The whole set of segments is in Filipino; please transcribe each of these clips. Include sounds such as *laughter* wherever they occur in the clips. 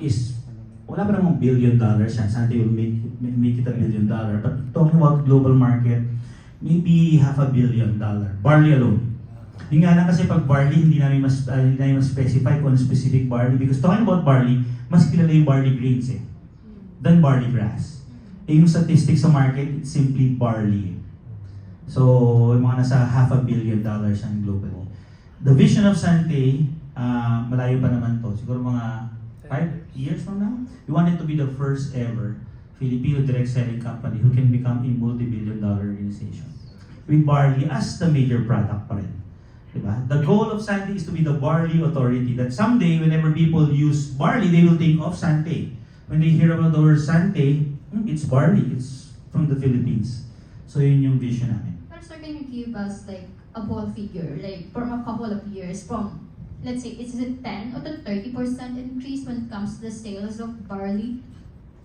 is wala pa namang billion dollars yan. Santi will make, make it a billion dollar. But talking about global market, maybe half a billion dollar. Barley alone. Yung nga lang kasi pag barley, hindi namin mas, uh, hindi namin mas specify kung ano specific barley. Because talking about barley, mas kilala yung barley grains eh. Than barley grass. Eh yung statistics sa market, it's simply barley. So, yung mga nasa half a billion dollars yan globally. The vision of Sante, uh, malayo pa naman to. Siguro mga five years from now, we wanted to be the first ever Filipino direct selling company who can become a multi-billion dollar organization. With barley as the major product pa rin. Diba? The goal of Sante is to be the barley authority that someday whenever people use barley, they will think of Sante. When they hear about the word Sante, hmm, it's barley. It's from the Philippines. So yun yung vision namin. Sir, can you give us like a ball figure, like from a couple of years, from let's say, is it 10 or to 30% increase when it comes to the sales of barley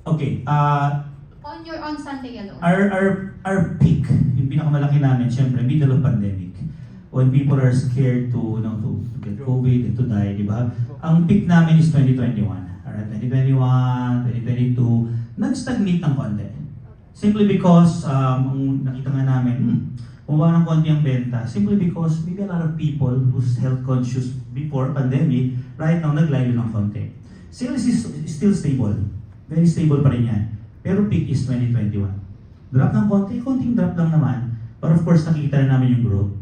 Okay, uh, on your on Sunday alone? our, our, our peak, yung pinakamalaki namin, syempre, middle of pandemic. When people are scared to, you know, to, get COVID and to die, di ba? Ang peak namin is 2021. Alright, 2021, 2022, nag-stagnate ng konti. Simply because, um, nakita nga namin, hmm, bumaba ng konti ang benta. Simply because maybe a lot of people who's health conscious before pandemic, right now, naglayo ng konti. Sales is still stable. Very stable pa rin yan. Pero peak is 2021. Drop ng konti, konting drop lang naman. But of course, nakikita na namin yung growth.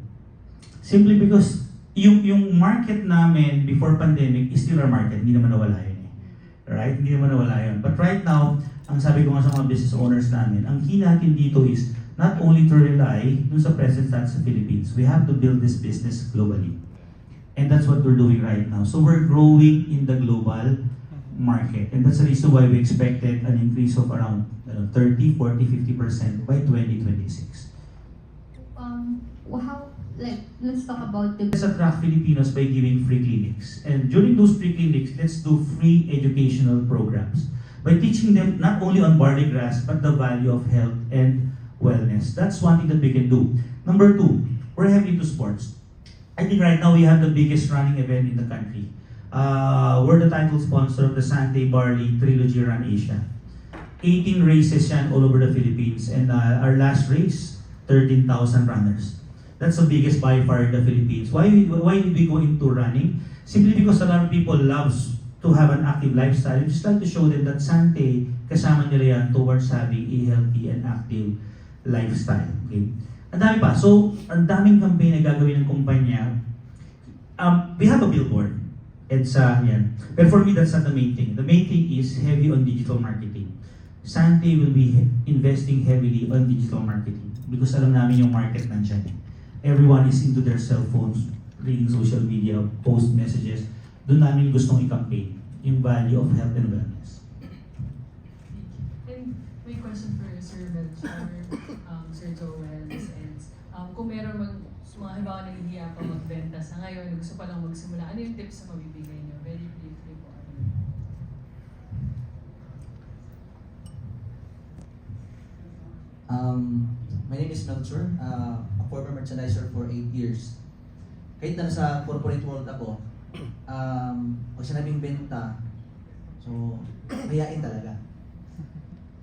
Simply because yung yung market namin before pandemic is still our market. Hindi naman nawala yun eh. Right? Hindi naman nawala yun. But right now, ang sabi ko nga sa mga business owners namin, ang key natin dito is not only to rely dun sa presence natin sa Philippines, we have to build this business globally. And that's what we're doing right now. So we're growing in the global market. And that's the reason why we expected an increase of around ano, 30, 40, 50% by 2026. Um, well, how, like, let's talk about the Let's attract Filipinos by giving free clinics. And during those free clinics, let's do free educational programs by teaching them not only on barley grass, but the value of health and wellness. That's one thing that we can do. Number two, we're heavy into sports. I think right now we have the biggest running event in the country. Uh, we're the title sponsor of the Sante Barley Trilogy Run Asia. 18 races yan all over the Philippines. And uh, our last race, 13,000 runners. That's the biggest by far in the Philippines. Why why did we go into running? Simply because a lot of people loves to have an active lifestyle. We just like to show them that Sante, kasama nila yan towards having a healthy and active lifestyle. Okay? Ang dami pa. So, ang daming campaign na gagawin ng kumpanya. Um, we have a billboard. EDSA, yan. But for me, that's not the main thing. The main thing is heavy on digital marketing. Sante will be investing heavily on digital marketing because alam namin yung market nandyan. eh. Everyone is into their cell phones, reading social media, post messages. Doon namin gustong i-campaign yung value of health and wellness. And may question for Sir Belchar, um, Sir Joel, Eds. Um, kung meron mag, mga halimbawa na hindi pa magbenta sa ngayon, gusto pa lang magsimula, ano yung tips na mabibigay niyo? Very briefly po. Um, my name is Melchor, uh, a former merchandiser for 8 years. Kahit na nasa corporate world ako, um, pag sinabing benta, so, mayain talaga.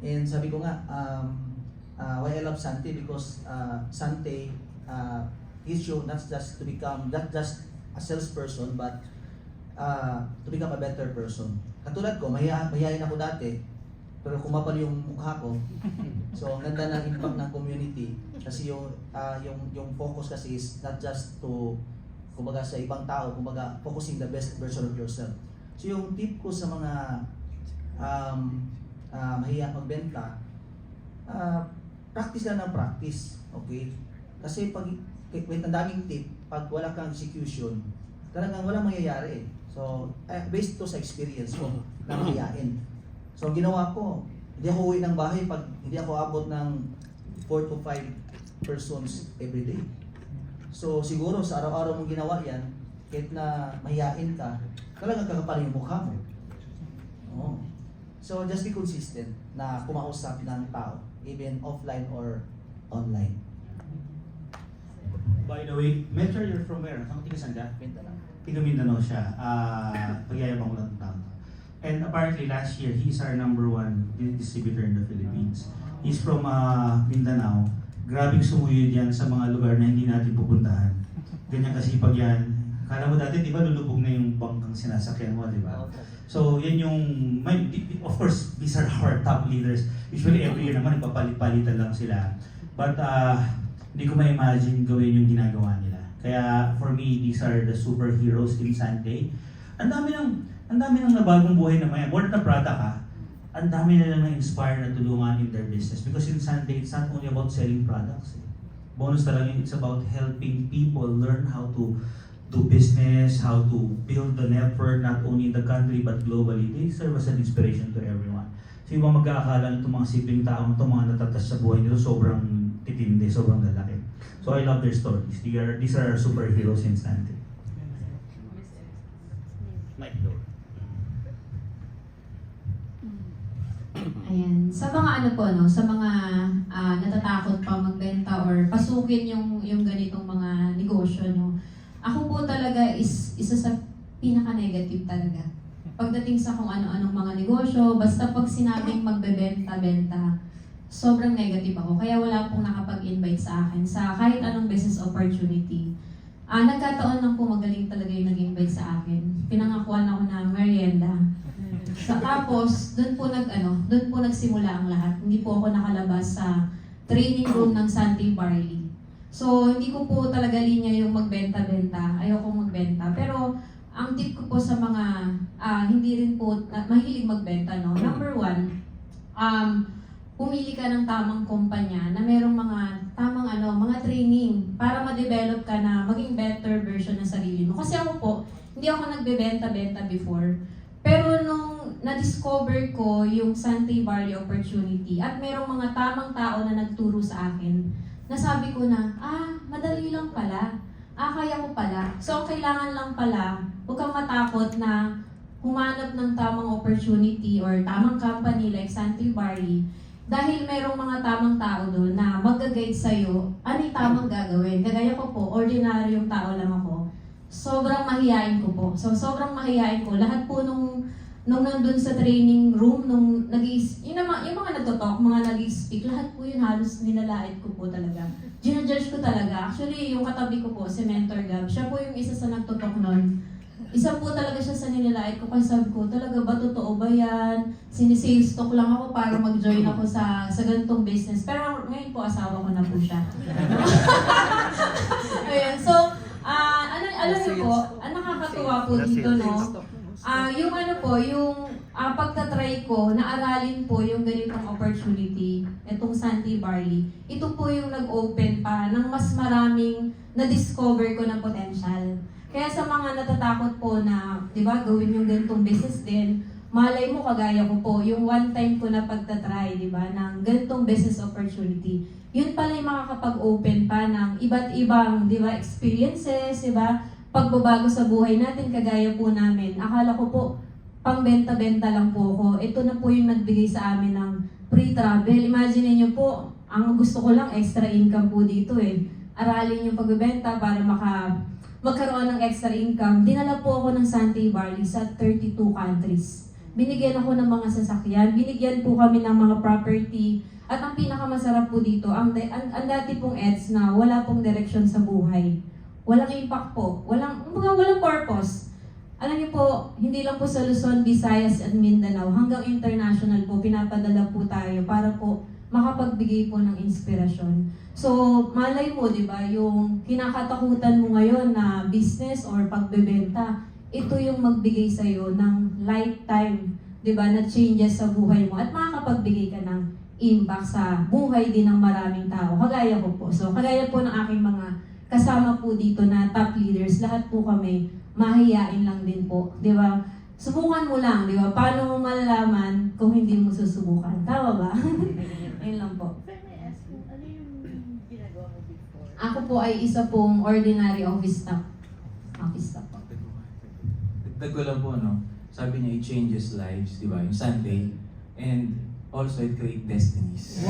And sabi ko nga, um, uh, why I love Sante because uh, Sante uh, is you not just to become, not just a salesperson, but uh, to become a better person. Katulad ko, maya, mayain ako dati, pero kumapal yung mukha ko, *laughs* So, ang ganda ng impact ng community kasi yung ah, yung yung focus kasi is not just to kumbaga sa ibang tao, kumbaga focusing the best version of yourself. So, yung tip ko sa mga um, ah, mahiya magbenta, ah, practice lang ng practice, okay? Kasi pag wait, ang daming tip, pag wala kang execution, talagang walang mangyayari eh. So, eh, based to sa experience ko na mahihain. So, ginawa ko, hindi ako uwi ng bahay pag hindi ako abot ng 4 to 5 persons every day. So siguro sa araw-araw mong ginawa yan, kahit na mahihain ka, talagang kakapal yung mukha mo. Oo. So just be consistent na kumausap ng tao, even offline or online. By the way, Metro, you're from where? Saan ka? Benta lang. Tiga Mindanao siya. Ah, pagyayabang ko lang ng tao. And apparently last year, he's our number one di- distributor in the Philippines. He's from uh, Mindanao. Grabing sumuyod yan sa mga lugar na hindi natin pupuntahan. Ganyan kasipag yan. Kala mo dati, di ba, lulubog na yung bangkang sinasakyan mo, di ba? So, yan yung, may, of course, these are our top leaders. Usually, every year naman, nagpapalit-palitan lang sila. But, uh, hindi ko ma-imagine gawin yung ginagawa nila. Kaya, for me, these are the superheroes in Sunday. Ang dami ng, ang dami ng nabagong buhay na maya. More na product ha. Ang dami na lang na-inspire na tulungan in their business. Because in Sunday, it's not only about selling products. Eh. Bonus talaga yun, it's about helping people learn how to do business, how to build the network not only in the country but globally. They serve as an inspiration to everyone. So yung mga mag-aakala itong mga simpleng tao, itong mga natatas sa buhay nito, sobrang titindi, sobrang lalaki. So I love their stories. They are, these are our superheroes in Sunday. Mike. Ayan. Sa mga ano po, no, sa mga ah, natatakot pa magbenta or pasukin yung, yung ganitong mga negosyo, no, ako po talaga is isa sa pinaka-negative talaga. Pagdating sa kung ano-anong mga negosyo, basta pag sinabing magbebenta-benta, sobrang negative ako. Kaya wala pong nakapag-invite sa akin sa kahit anong business opportunity. Ah, nagkataon lang po magaling talaga yung nag-invite sa akin. Pinangakuan ako ng merienda. Sa tapos, doon po nag ano, doon po nagsimula ang lahat. Hindi po ako nakalabas sa training room ng Santi Barley. So, hindi ko po talaga linya yung magbenta-benta. Ayoko magbenta. Pero, ang tip ko po sa mga ah, hindi rin po na, mahilig magbenta, no? Number one, um, pumili ka ng tamang kumpanya na merong mga tamang ano, mga training para ma-develop ka na maging better version ng sarili mo. Kasi ako po, hindi ako nagbebenta-benta before. Pero nung na-discover ko yung Sante Valley opportunity at merong mga tamang tao na nagturo sa akin, nasabi ko na, ah, madali lang pala. Ah, kaya ko pala. So, ang kailangan lang pala, huwag kang matakot na humanap ng tamang opportunity or tamang company like Valley dahil merong mga tamang tao doon na mag-guide sa'yo, ano tamang gagawin. Kagaya ko po, ordinaryong tao lang ako. Sobrang mahihain ko po. So, sobrang mahihain ko. Lahat po nung, nung nandun sa training room, nung nag yung, nama, yung mga nagtotalk, mga nag-speak, lahat po yun halos nilalait ko po talaga. Ginajudge ko talaga. Actually, yung katabi ko po, si Mentor Gab, siya po yung isa sa nagtotalk nun. Isa po talaga siya sa nilalait ko kasi sabi ko, talaga ba totoo ba yan? Sinisales talk lang ako para mag-join ako sa sa ganitong business. Pero ngayon po asawa ko na po siya. *laughs* Ayan, so, ah ano, alam niyo po, ang nakakatuwa po dito, no? Ah, yung ano po, yung ah, pagtatry ko, naaralin po yung ganitong opportunity, itong Santi Barley. Ito po yung nag-open pa ng mas maraming na-discover ko na potential. Kaya sa mga natatakot po na, di ba, gawin yung ganitong business din, malay mo kagaya ko po, yung one time ko na pagtatry, di ba, ng ganitong business opportunity. Yun pala yung makakapag-open pa ng iba't ibang, di ba, experiences, di ba, pagbabago sa buhay natin, kagaya po namin. Akala ko po, pangbenta-benta lang po ako. Ito na po yung nagbigay sa amin ng free travel. Imagine niyo po, ang gusto ko lang, extra income po dito eh. Aralin yung pagbebenta para maka magkaroon ng extra income. Dinala po ako ng Sante Barley sa 32 countries. Binigyan ako ng mga sasakyan, binigyan po kami ng mga property, at ang pinakamasarap po dito, ang, ang, ang dati pong EDS na wala pong direction sa buhay. Walang impact po. Walang, mga walang purpose. Alam niyo po, hindi lang po sa Luzon, Visayas at Mindanao, hanggang international po, pinapadala po tayo para po makapagbigay po ng inspirasyon. So, malay mo, di ba, yung kinakatakutan mo ngayon na business or pagbebenta, ito yung magbigay sa'yo ng lifetime, di ba, na changes sa buhay mo at makakapagbigay ka ng impact sa buhay din ng maraming tao. Kagaya ko po. So, kagaya po ng aking mga kasama po dito na top leaders, lahat po kami mahiyain lang din po, di ba? Subukan mo lang, di ba? Paano mo malalaman kung hindi mo susubukan? Tama ba? *laughs* Ayun lang po. Ano yung ginagawa mo before? Ako po ay isa pong ordinary office staff. Office staff po. Dagdag ko lang po, no? Sabi niya, it changes lives, di ba? Yung Sunday. And also, it create destinies. *laughs*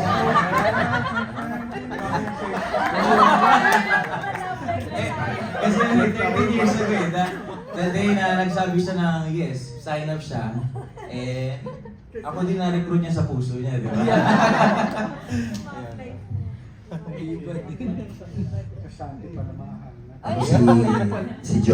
eh, kasi like 13 years ago, the, day na nagsabi siya ng yes, sign up siya, Eh, ako din na-recruit niya sa puso niya, di ba? Ma-apply Ayun. mo. Kasante pa na mahal na. si, si Joe